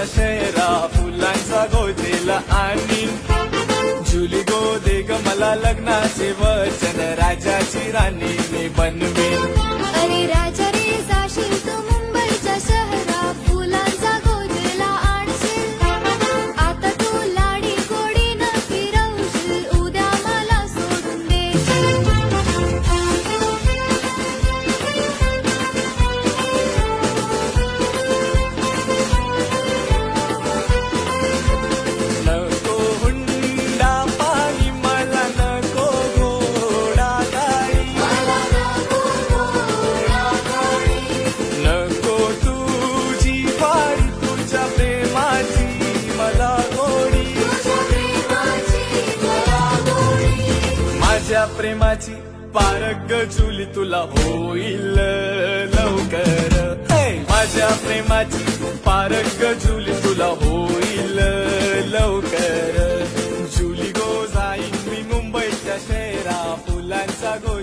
मुंबईच्या शहरा फुलांचा गोजेला आणि झुली गो दे ग मला लग्नाचे वचन राजाची राणी मी बनवीन. माझ्या प्रेमाची पारग चुली तुला होईल लवकर. माझ्या प्रेमाची पारग चुली तुला होईल लवकर. जुली गो जाईन मी मुंबईच्या शहरा फुलांचा गो